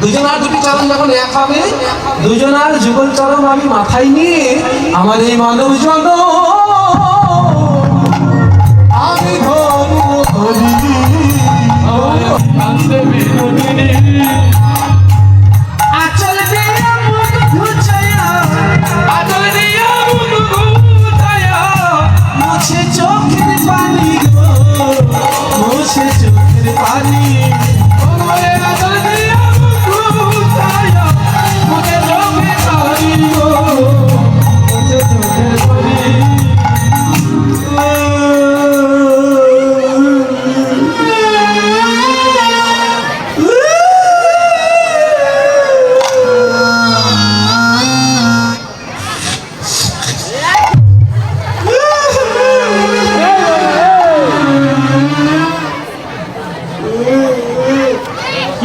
দুজনার দুটি চরণ যখন এক হবে, দুজনার যুগল চরণ আমি মাথায় নিয়ে আমার এই মানব জন আমি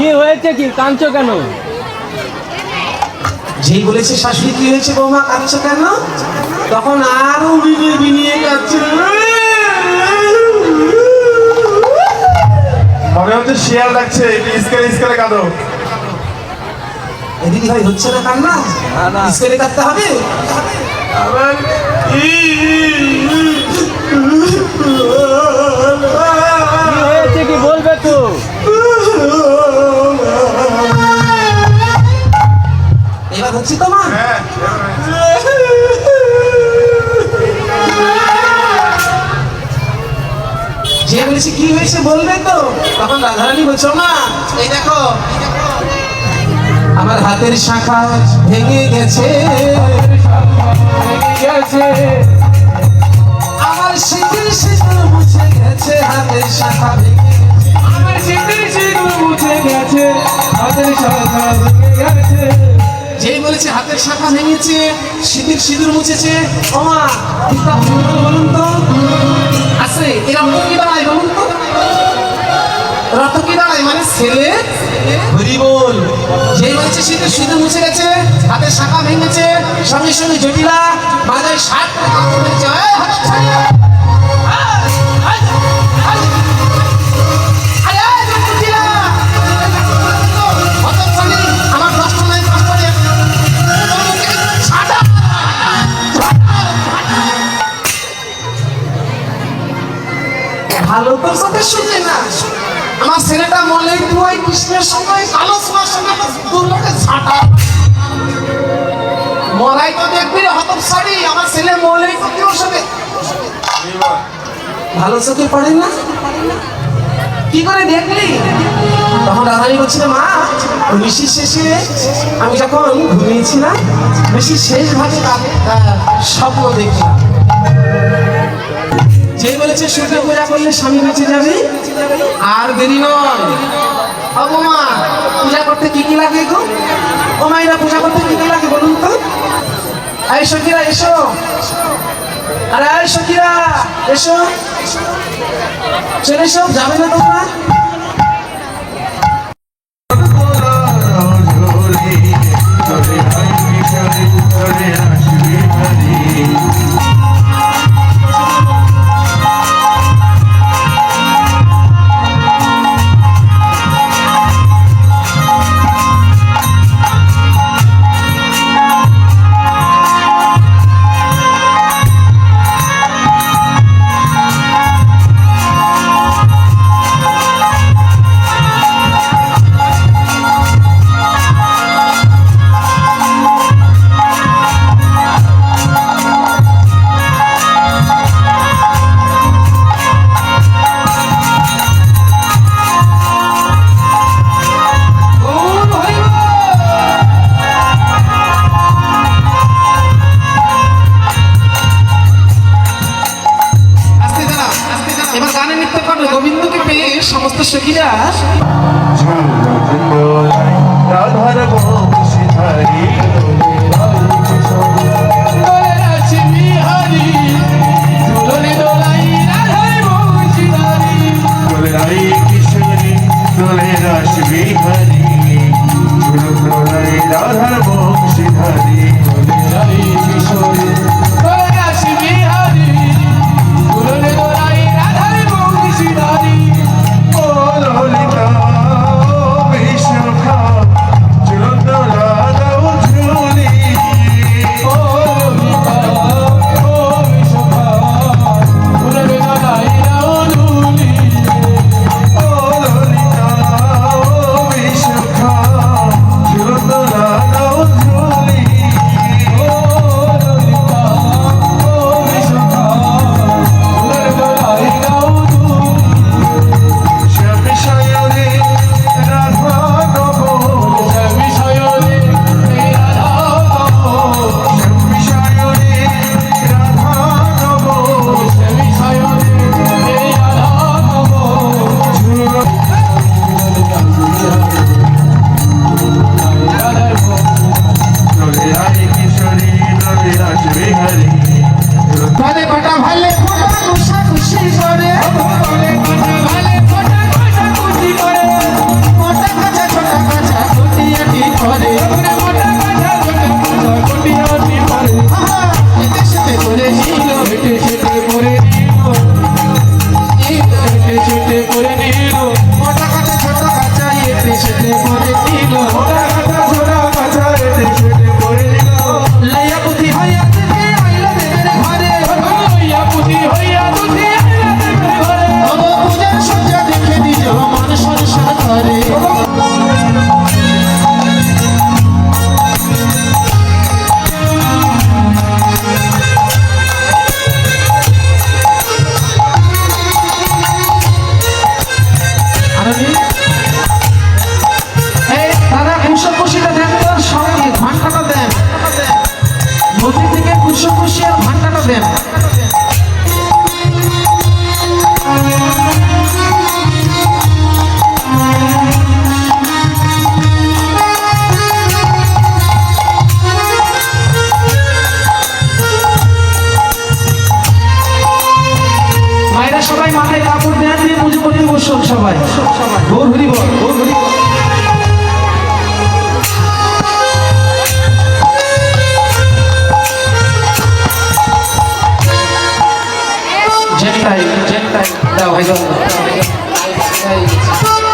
কি হয়েছে কি? কাঁদছো কেন? যেই বলেছে শাশুড়ি কি হয়েছে বৌমা? কাঁদছো কেন? তখন আরও বিনিয়ে বিনিয়ে কাঁদছে। মনে হচ্ছে শিয়াল লাগছে কাঁদো। এদিকে ভাই হচ্ছে না কান্না। স্কেলে কাঁদতে হবে? আবার হচ্ছে তোমার হ্যাঁ যে বলেছে কি হয়েছে বলবে তো? তখন রাধারানী বলছো মা এই দেখো আমার হাতের শাখা ভেঙে গেছে আমার শীতের শীতল মুছে গেছে হাতের শাখা ভেঙে গেছে। যেই বলেছে শাখা ভেঙেছে শীতের সিঁদুর মুছেছে। ওমা বলুন তো। আছে এরা কি দাঁড়ায় বলুন তো? রথ কি দাঁড়ায় মানে ছেলে? শীতের সিঁদুর মুছে গেছে হাতের শাখা ভেঙেছে সঙ্গে সঙ্গে জটিলা মাথায় ষাট ভালো তো চোখে শুনে না। আমার ছেলেটা মনে দুয়াই কৃষ্ণের সময় কালো সোনার সঙ্গে দুর্লোকে ছাটা মরাই তো দেখবি হতম শাড়ি আমার ছেলে মলে তো সঙ্গে? ভালো চোখে পড়ে না? কি করে দেখলি? তখন রাধানি বলছিল, মা ঋষির শেষে আমি যখন ঘুমিয়েছিলাম ঋষির শেষ ভাগে স্বপ্ন দেখলাম। যে বলেছে সূর্য পূজা করলে স্বামী বেঁচে যাবে? আর দেরি নয়। পূজা করতে কি কি লাগে গো? ও মাইরা পূজা করতে কি কি লাগে বলুন তো? আই সখীরা, এসো। আরে আয় সখীরা, এসো। চলে এসো, যাবে না তোমরা? সবাই গৌর হরি বল গৌর হরি বল জেন্টাই জেন্টাই দাও ভাই দাও।